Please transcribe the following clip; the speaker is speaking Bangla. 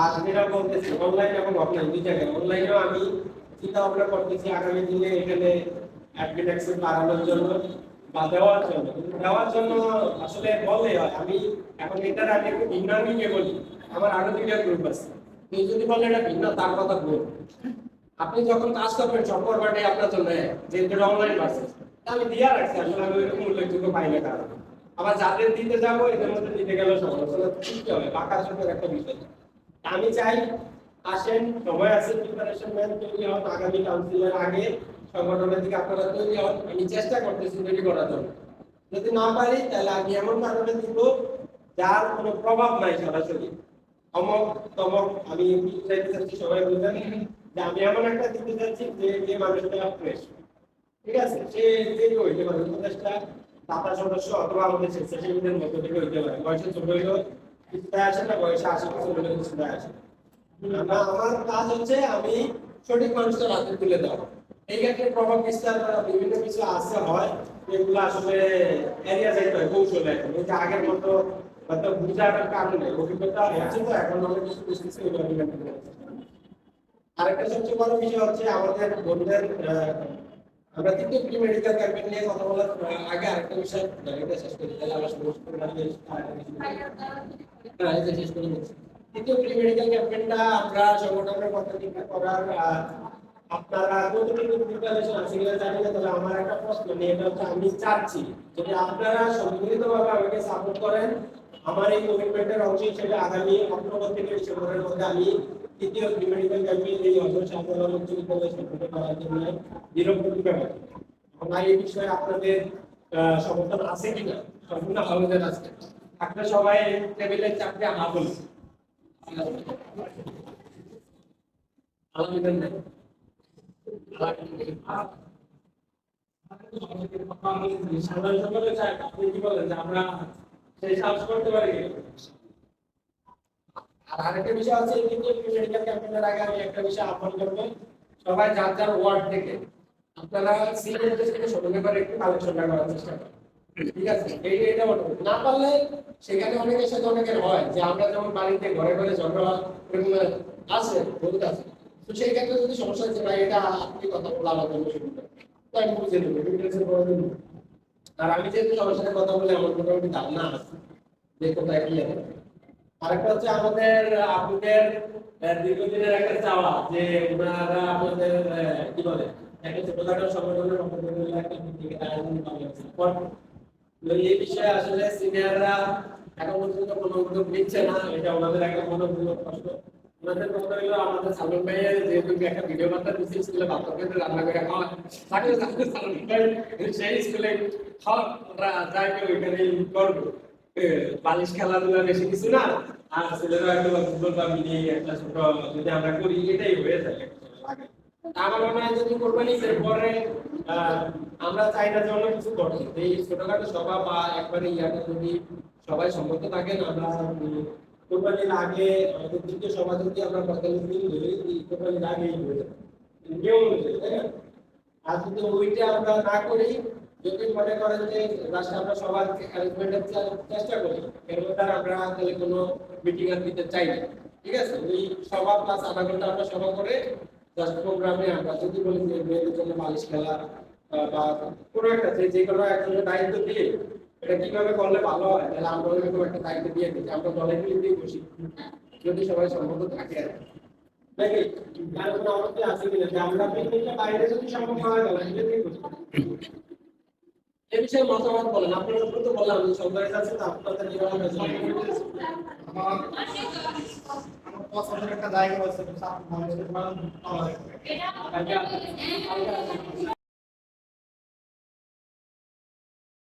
আর যেটা অনলাইন এবং অফলাইন দুই জায়গায় অনলাইনেও আমি চিন্তা ভাবনা করতেছি আগামী দিনে এখানে বাড়ানোর জন্য বা দেওয়ার জন্য। দেওয়ার জন্য আসলে আমি এখন এটার একটু ভিন্নাঙ্গিকে বলি, আমার আরও দুইটা গ্রুপ আছে। কেউ যদি এটা ভিন্ন, তার কথা ভুল। আপনি যখন কাজ করবেন সব করবাটাই আপনার জন্য, যেহেতু অনলাইন আমি দিয়া রাখছি, আসলে আমি ওইরকম উল্লেখযোগ্য পাই না কারণ আবার যাদের দিতে যাব, এদের মধ্যে দিতে গেলে সমালোচনা হবে? জন্য একটা বিষয়। আমি চাই আসেন, সময় আছে প্রিপারেশন ম্যান তৈরি হন, আগামী কাউন্সিলের আগে সংগঠনের দিকে আপনারা তৈরি হন, আমি চেষ্টা করতেছি তৈরি করার জন্য। যদি না পারি, তাহলে আমি এমন কারণে দিব যার কোনো প্রভাব নাই সরাসরি। অমক, তমক, আমি চাইতে চাচ্ছি সবাই বুঝবেন যে আমি এমন একটা দিতে চাচ্ছি যে যে মানুষটা ফ্রেশ ঠিক আছে? সে যে হইতে পারে উপদেশটা দাতা সদস্য অথবা আমাদের স্বেচ্ছাসেবীদের মধ্য থেকে হইতে পারে বয়সে ছোট হইলেও আমার কাজ হচ্ছে আমি সঠিক মানুষটার হাতে তুলে দেওয়া। প্রভাব বিস্তার করা, বিভিন্ন কিছু হয়। এগুলো আসলে এরিয়া যাইতে হয়, কৌশলে এখন আগের মতো অভিজ্ঞতা আরেকটা সবচেয়ে বড় বিষয় হচ্ছে আমাদের বন্ধুদের আমরা কিন্তু প্রি মেডিকেল ক্যাম্পেইন নিয়ে কথা বলার আগে আরেকটা বিষয় এটা শেষ করি তাহলে হ্যাঁ, এটা শেষ করে দিচ্ছি। দ্বিতীয় প্রি মেডিকেল ক্যাম্পেইনটা আমরা সংগঠনের পক্ষ থেকে করার আপনারা কতটুকু প্রিপারেশন আছে কিনা জানি না তবে আমার একটা প্রশ্ন নিয়ে এটা হচ্ছে আমি চাচ্ছি যদি আপনারা সম্মিলিতভাবে আমাকে সাপোর্ট করেন আমার এই কমিটমেন্টের অংশ হিসেবে আগামী অক্টোবর থেকে ডিসেম্বরের মধ্যে আমি তৃতীয় মেডিকেল ক্যাম্পেইন এই অঞ্চল সাধারণ উচ্চ বিদ্যালয় সম্পর্কে করার জন্য দৃঢ় প্রতিজ্ঞা করি আমার এই বিষয়ে আপনাদের সমর্থন আছে কিনা? সম্পূর্ণ আমাদের আছে। আপনারা সবাই টেবিলের চাপে হা বলুন আলহামদুলিল্লাহ সাধারণ সকলে চাই আপনি কি বলেন যে আমরা সেই সাহস করতে পারি? আর আরেকটা বিষয় আছে কিন্তু মেডিকেল ক্যাম্পেইনের আগে আমি একটা বিষয় আহ্বান করব। সবাই যার যার ওয়ার্ড থেকে, আপনারা থেকে ব্যাপারে একটু আলোচনা করার চেষ্টা করেন। হয় যে যেমন বাড়িতে ঘরে ঘরে আছে তো সেই ক্ষেত্রে যদি সমস্যা হচ্ছে এটা আপনি কথা বলে আমার তো আমি বুঝে নেব আর আমি যেহেতু সবার সাথে কথা বলে আমার মোটামুটি ধারণা আছে যে কোথায় কি আছে। আরেকটা হচ্ছে আমাদের, আপনাদের দীর্ঘদিনের একটা চাওয়া যে ওনারা আমাদের কি বলে একটা ছোটখাটো সংগঠনের পক্ষ একটা এর আয়োজন। But এই বিষয়ে আসলে সিনিয়ররা এখন পর্যন্ত কোনো উদ্যোগ নিচ্ছে না, এটা ওনাদের একটা মনোযোগ কষ্ট ওনাদের কথা আমাদের ভাইয়ের যেহেতু একটা ভিডিও বার্তা স্কুলে বাচ্চাদের রান্না করে খাওয়া ভাই সেই স্কুলে খাওয়া যাই করে ওইখানে বালিশ খেলাধুলা বেশি কিছু না। আর ছেলেরা একটু ফুটবল বা মিনি একটা ছোট যদি আমরা করি, এটাই হয়ে থাকে। আমার মনে হয় যদি কোরবানি ঈদের পরে আমরা চাই না যে অন্য কিছু করতে এই ছোটখাটো সভা বা একবারে ইয়াটা যদি সবাই সম্মত থাকেন, আমরা কোরবানির আগে, আমাদের দ্বিতীয় সভা যদি আমরা পঁয়তাল্লিশ দিন ধরে কোরবানির আগেই হয়ে যাবে নিয়ম অনুযায়ী তাই না? আর যদি ওইটা আমরা না করি যদি মনে করেন যে লাস্টে আমরা সবার অ্যারেঞ্জমেন্টের চেষ্টা করি এর মধ্যে আমরা তাহলে কোনো মিটিং আর দিতে চাই না। ঠিক আছে? ওই সভা প্লাস আধা ঘণ্টা আমরা সভা করে জাস্ট প্রোগ্রামে আমরা যদি বলি যে মেয়েদের জন্য মালিশ খেলা বা কোনো একটা যে যে কোনো একজনের দায়িত্ব দিয়ে এটা কীভাবে করলে ভালো হয়, তাহলে আমরা ওইরকম একটা দায়িত্ব দিয়ে দিই। আমরা দলে মিলে দিয়ে বসি। যদি সবাই সম্মত থাকে আর। নাকি? আর কোনো আপত্তি আছে কিনা? যে আমরা বাইরে যদি সম্ভব হয়, তাহলে। এ বিষয়ে মতামত বলেন আপনার উপর তো বললাম সরকারের কাছে তো আপনাদের নির্বাচন হয়েছে আমার আমার পছন্দের একটা জায়গা আছে